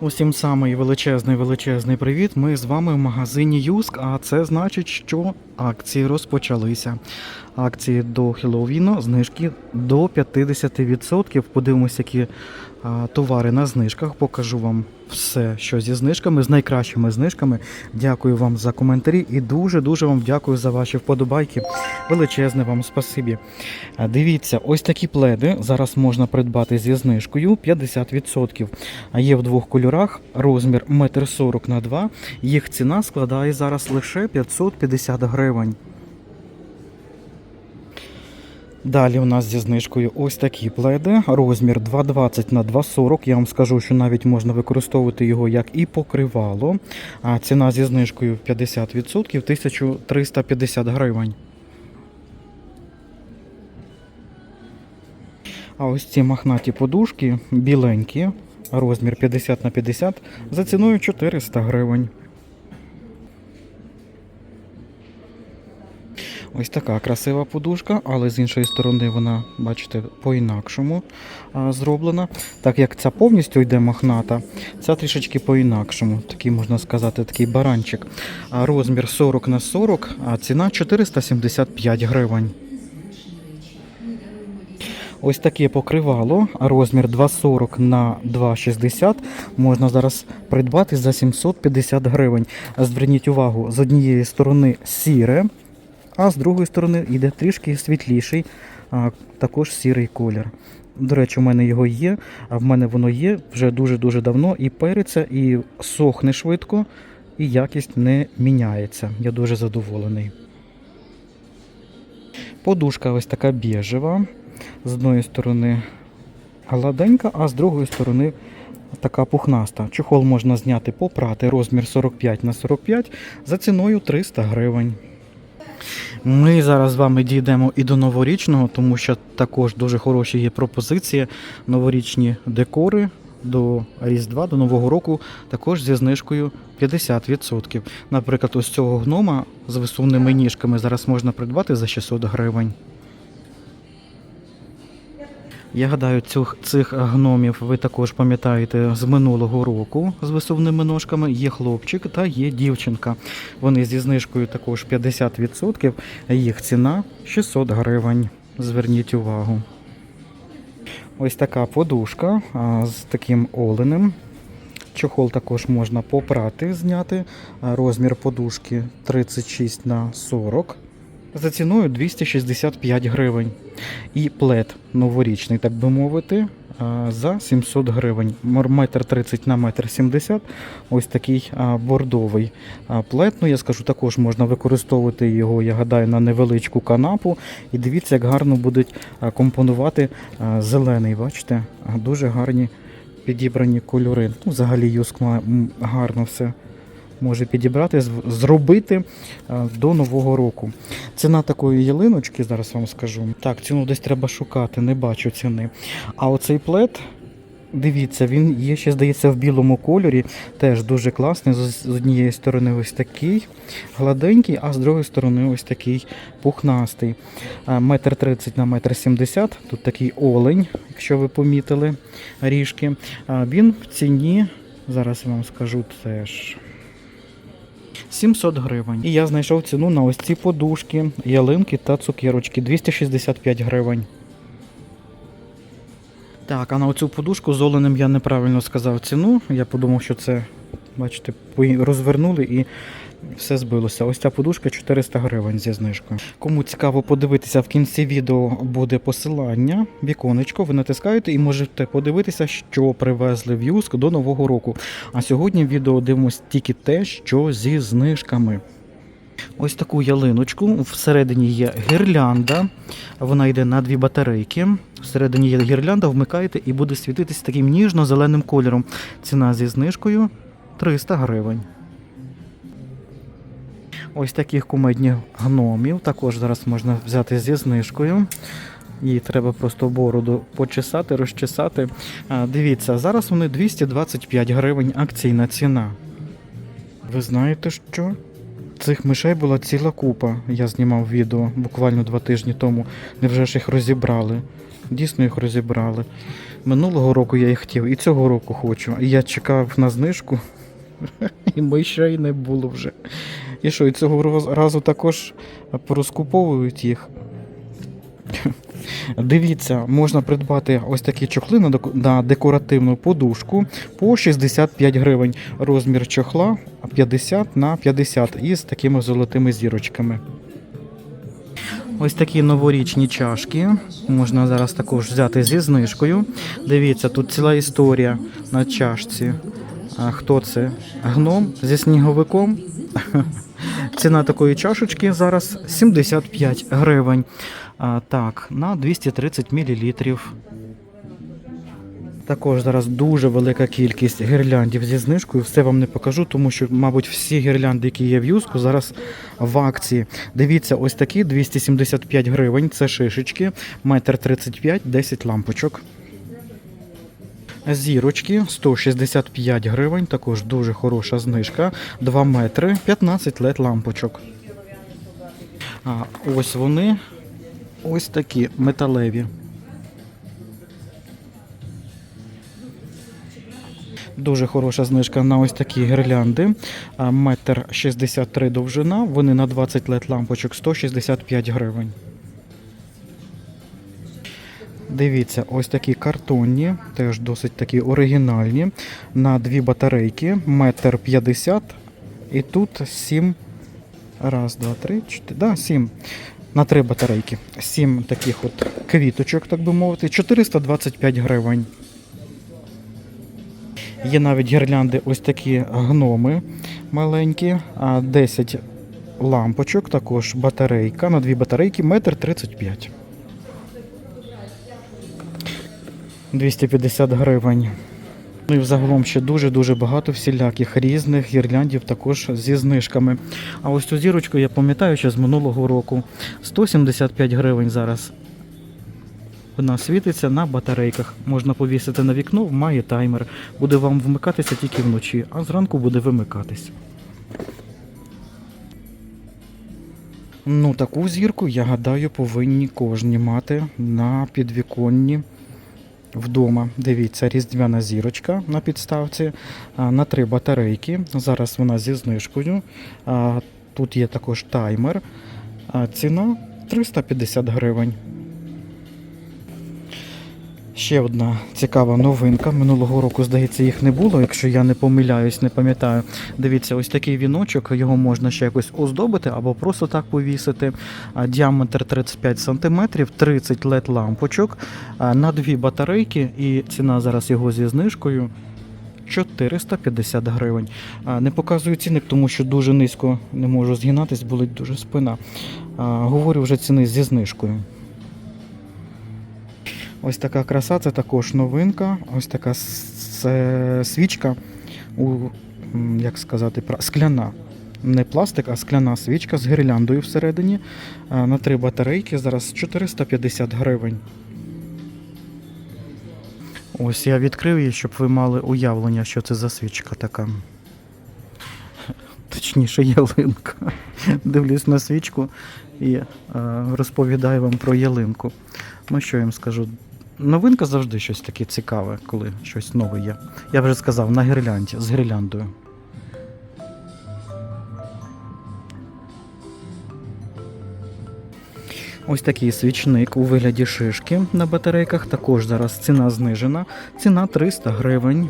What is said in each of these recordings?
Усім самий величезний величезний привіт. Ми з вами в магазині Юск, а це значить, що акції розпочалися. Акції до Хеллоуіну, знижки до 50%. Подивимося, які а, товари на знижках. Покажу вам все, що зі знижками, з найкращими знижками. Дякую вам за коментарі і дуже дуже вам дякую за ваші вподобайки. Величезне вам спасибі. Дивіться, ось такі пледи зараз можна придбати зі знижкою 50%. А є в двох кольорах, розмір 1,40 м на 2 Їх ціна складає зараз лише 550 гривень. Далі у нас зі знижкою ось такі пледи, розмір 2,20 на 2,40. Я вам скажу, що навіть можна використовувати його як і покривало. А ціна зі знижкою 50% 1350 гривень. А ось ці махнаті подушки біленькі, розмір 50 на 50 за ціною 400 гривень. Ось така красива подушка, але з іншої сторони вона, бачите, по-інакшому зроблена. Так як ця повністю йде мохната, ця трішечки по-інакшому. Такий, можна сказати, такий баранчик. А розмір 40 на 40, а ціна 475 гривень. Ось таке покривало, розмір 2,40 на 2,60 можна зараз придбати за 750 гривень. Зверніть увагу, з однієї сторони сіре, а з другої сторони йде трішки світліший, також сірий колір. До речі, у мене його є, а в мене воно є вже дуже-дуже давно і периться, і сохне швидко, і якість не міняється. Я дуже задоволений. Подушка ось така біжева. З одної сторони гладенька, а з другої сторони така пухнаста. Чохол можна зняти, попрати розмір 45 на 45 за ціною 300 гривень. Ми зараз з вами дійдемо і до новорічного, тому що також дуже хороші є пропозиції. Новорічні декори до Різдва, до Нового року, також зі знижкою 50%. Наприклад, ось цього гнома з висувними ніжками зараз можна придбати за 600 гривень. Я гадаю, цих, цих гномів ви також пам'ятаєте з минулого року з висувними ножками. Є хлопчик та є дівчинка. Вони зі знижкою також 50%. Їх ціна 600 гривень. Зверніть увагу. Ось така подушка з таким оленем. Чохол також можна попрати, зняти. Розмір подушки 36 на 40 за ціною 265 гривень. І плед новорічний, так би мовити, за 700 гривень. Метр 30 на метр 70. Ось такий бордовий а, плед. Ну, я скажу, також можна використовувати його, я гадаю, на невеличку канапу. І дивіться, як гарно будуть компонувати зелений. Бачите? Дуже гарні підібрані кольори. Ну, взагалі юск має гарно все може підібрати, зробити до нового року. Ціна такої ялиночки, зараз вам скажу. Так, ціну десь треба шукати, не бачу ціни. А оцей плед. Дивіться, він є ще, здається, в білому кольорі. Теж дуже класний. З однієї сторони ось такий гладенький, а з другої сторони ось такий пухнастий. Метр тридцять на метр сімдесят. Тут такий олень, якщо ви помітили ріжки. Він в ціні, зараз я вам скажу теж. 700 гривень. І я знайшов ціну на ось ці подушки, ялинки та цукерочки 265 гривень. Так, а на оцю подушку з оленем я неправильно сказав ціну. Я подумав, що це, бачите, розвернули і все збилося. Ось ця подушка 400 гривень зі знижкою. Кому цікаво подивитися, в кінці відео буде посилання, віконечко, ви натискаєте і можете подивитися, що привезли в Юск до Нового року. А сьогодні відео дивимося тільки те, що зі знижками. Ось таку ялиночку. Всередині є гірлянда. Вона йде на дві батарейки. Всередині є гірлянда, вмикаєте і буде світитись таким ніжно-зеленим кольором. Ціна зі знижкою 300 гривень. Ось таких кумедних гномів також зараз можна взяти зі знижкою. Її треба просто бороду почесати, розчесати. Дивіться, зараз вони 225 гривень акційна ціна. Ви знаєте що? Цих мишей була ціла купа. Я знімав відео буквально два тижні тому. Невже ж їх розібрали? Дійсно їх розібрали. Минулого року я їх хотів, і цього року хочу. І я чекав на знижку, і мишей не було вже. І що, і цього разу також порозкуповують їх. Дивіться, можна придбати ось такі чохли на декоративну подушку по 65 гривень. Розмір чохла 50 на 50 із такими золотими зірочками. Ось такі новорічні чашки. Можна зараз також взяти зі знижкою. Дивіться, тут ціла історія на чашці. Хто це? Гном зі сніговиком. Ціна такої чашечки зараз 75 гривень. А, так, на 230 мл. Також зараз дуже велика кількість гірляндів зі знижкою. Все вам не покажу, тому що, мабуть, всі гірлянди, які є в юску, зараз в акції. Дивіться, ось такі 275 гривень. Це шишечки, метр 35, 10 лампочок. Зірочки 165 гривень, також дуже хороша знижка. 2 метри, 15 лед лампочок. А ось вони ось такі металеві. Дуже хороша знижка на ось такі гірлянди. Метр 63 довжина. Вони на 20 лет лампочок 165 гривень. Дивіться, ось такі картонні, теж досить такі оригінальні. На дві батарейки, метр 50. І тут 7. Раз, два, три, чотири. Да, 7. На три батарейки. 7 таких от квіточок, так би мовити. 425 гривень. Є навіть гірлянди, ось такі гноми маленькі, 10 лампочок, також батарейка. На дві батарейки, метр 35. 250 гривень. Ну і взагалом ще дуже-дуже багато всіляких різних гірляндів також зі знижками. А ось цю зірочку я пам'ятаю ще з минулого року. 175 гривень зараз. Вона світиться на батарейках. Можна повісити на вікно, має таймер. Буде вам вмикатися тільки вночі, а зранку буде вимикатися. Ну, таку зірку, я гадаю, повинні кожні мати на підвіконні вдома. Дивіться, різдвяна зірочка на підставці на три батарейки. Зараз вона зі знижкою. Тут є також таймер. Ціна 350 гривень. Ще одна цікава новинка. Минулого року, здається, їх не було, якщо я не помиляюсь, не пам'ятаю. Дивіться, ось такий віночок, його можна ще якось оздобити або просто так повісити. Діаметр 35 см, 30 LED лампочок на дві батарейки, і ціна зараз його зі знижкою 450 гривень. Не показую цінник, тому що дуже низько не можу згинатись, болить дуже спина. Говорю вже ціни зі знижкою. Ось така краса, це також новинка. Ось така свічка у, як сказати, скляна. Не пластик, а скляна свічка з гірляндою всередині. На три батарейки зараз 450 гривень. Ось я відкрив її, щоб ви мали уявлення, що це за свічка така. Точніше, ялинка. Дивлюсь на свічку і е, розповідаю вам про ялинку. Ну, що я їм скажу? Новинка завжди щось таке цікаве, коли щось нове є. Я вже сказав, на гірлянді, з гірляндою. Ось такий свічник у вигляді шишки на батарейках. Також зараз ціна знижена. Ціна 300 гривень.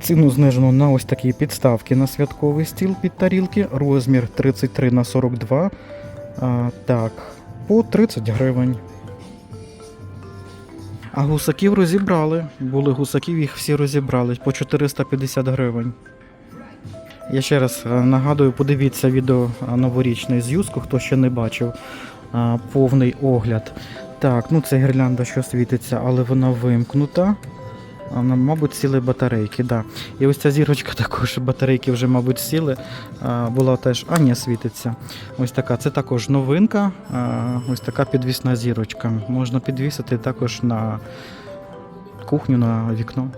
Ціну знижено на ось такі підставки на святковий стіл під тарілки. Розмір 33 на 42. А, так, по 30 гривень. А гусаків розібрали. Були гусаків, їх всі розібрали по 450 гривень. Я ще раз е, нагадую, подивіться відео е, новорічне з Юску, хто ще не бачив е, повний огляд. Так, ну це гірлянда, що світиться, але вона вимкнута. На- мабуть, сіли батарейки, да. І ось ця зірочка також, батарейки вже, мабуть, сіли. Була теж, а ні, світиться. Ось така. Це також новинка. Ось така підвісна зірочка. Можна підвісити також на кухню, на вікно.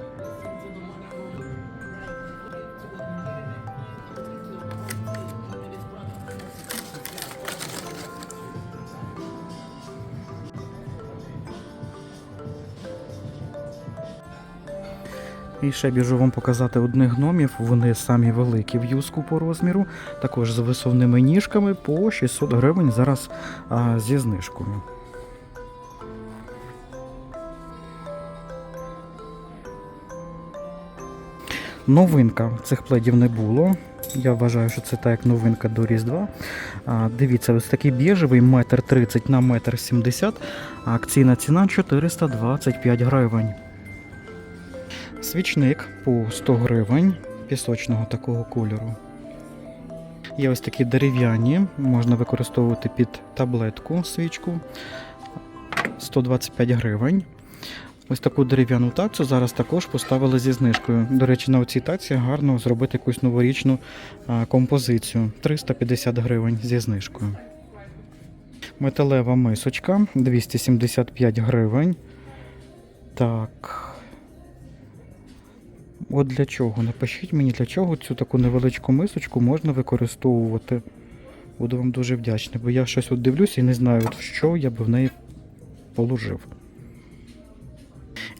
І ще біжу вам показати одних гномів. Вони самі великі в юску по розміру, також з висувними ніжками по 600 гривень зараз а, зі знижкою. Новинка цих пледів не було. Я вважаю, що це так як новинка до Різдва. А, дивіться, ось такий біжевий, метр 30 на метр 70. Акційна ціна 425 гривень. Свічник по 100 гривень пісочного такого кольору. Є ось такі дерев'яні, можна використовувати під таблетку свічку 125 гривень. Ось таку дерев'яну тацю зараз також поставили зі знижкою. До речі, на цій таці гарно зробити якусь новорічну композицію 350 гривень зі знижкою. Металева мисочка 275 гривень. Так. От для чого? Напишіть мені, для чого цю таку невеличку мисочку можна використовувати. Буду вам дуже вдячний, бо я щось от дивлюся і не знаю, от що я би в неї положив.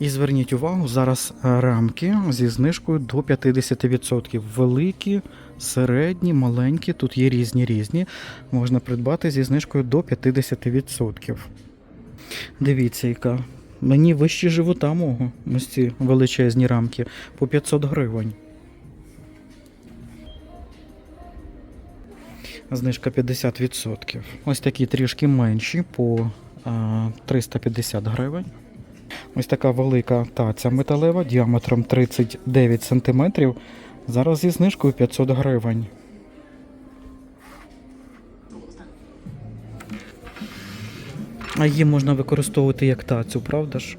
І зверніть увагу, зараз е, рамки зі знижкою до 50%. Великі, середні, маленькі, тут є різні різні. Можна придбати зі знижкою до 50%. Дивіться, яка. Мені вищі живота мого. Ось ці величезні рамки по 500 гривень. Знижка 50%. Ось такі трішки менші по а, 350 гривень. Ось така велика таця металева діаметром 39 см. Зараз зі знижкою 500 гривень. А її можна використовувати як тацю, правда ж?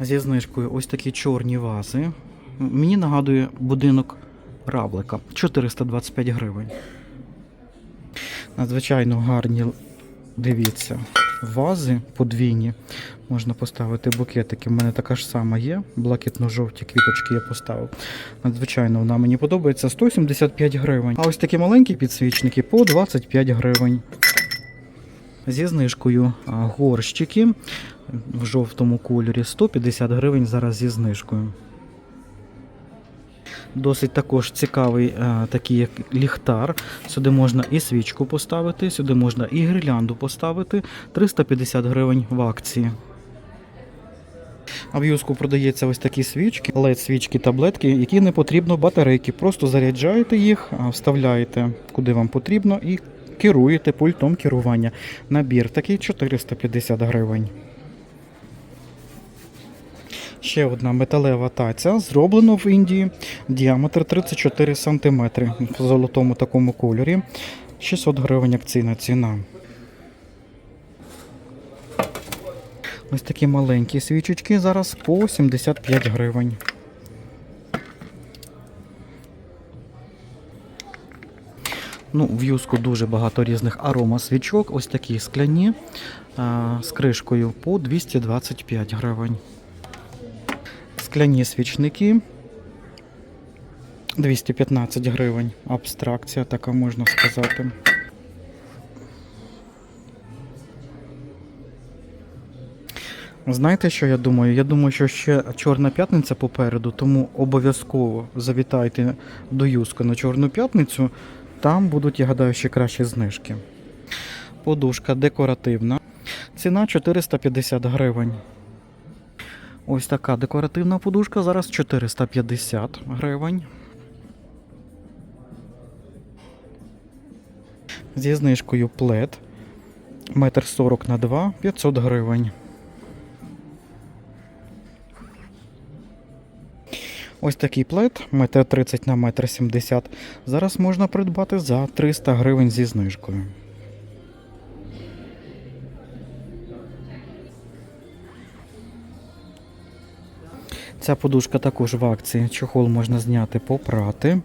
Зі знижкою ось такі чорні вази. Мені нагадує будинок равлика 425 гривень. Надзвичайно гарні, дивіться, вази подвійні. Можна поставити букетики. У мене така ж сама є. Блакитно-жовті квіточки я поставив. Надзвичайно вона мені подобається 175 гривень. А ось такі маленькі підсвічники по 25 гривень. Зі знижкою горщики в жовтому кольорі 150 гривень зараз зі знижкою. Досить також цікавий е, такий як ліхтар. Сюди можна і свічку поставити, сюди можна і гірлянду поставити. 350 гривень в акції. А в юску продається ось такі свічки, led свічки таблетки, які не потрібно батарейки. Просто заряджаєте їх, вставляєте куди вам потрібно і керуєте пультом керування. Набір такий 450 гривень. Ще одна металева таця, зроблено в Індії, діаметр 34 см в золотому такому кольорі. 600 гривень акційна ціна. Ось такі маленькі свічечки зараз по 75 гривень. Ну, в юску дуже багато різних аромасвічок. Ось такі скляні з кришкою по 225 гривень. Скляні свічники 215 гривень. Абстракція, така можна сказати. Знаєте, що я думаю? Я думаю, що ще Чорна п'ятниця попереду, тому обов'язково завітайте до Юска на Чорну п'ятницю. Там будуть, я гадаю, ще кращі знижки. Подушка декоративна. Ціна 450 гривень. Ось така декоративна подушка зараз 450 гривень. Зі знижкою плед. Метр 40 на 2 500 гривень. Ось такий плед, метр 30 на метр 70. Зараз можна придбати за 300 гривень зі знижкою. Ця подушка також в акції. Чохол можна зняти, попрати.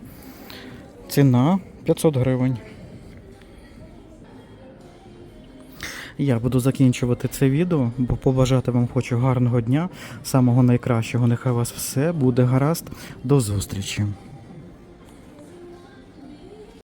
Ціна 500 гривень. Я буду закінчувати це відео, бо побажати вам хочу гарного дня, самого найкращого. Нехай вас все буде гаразд. До зустрічі!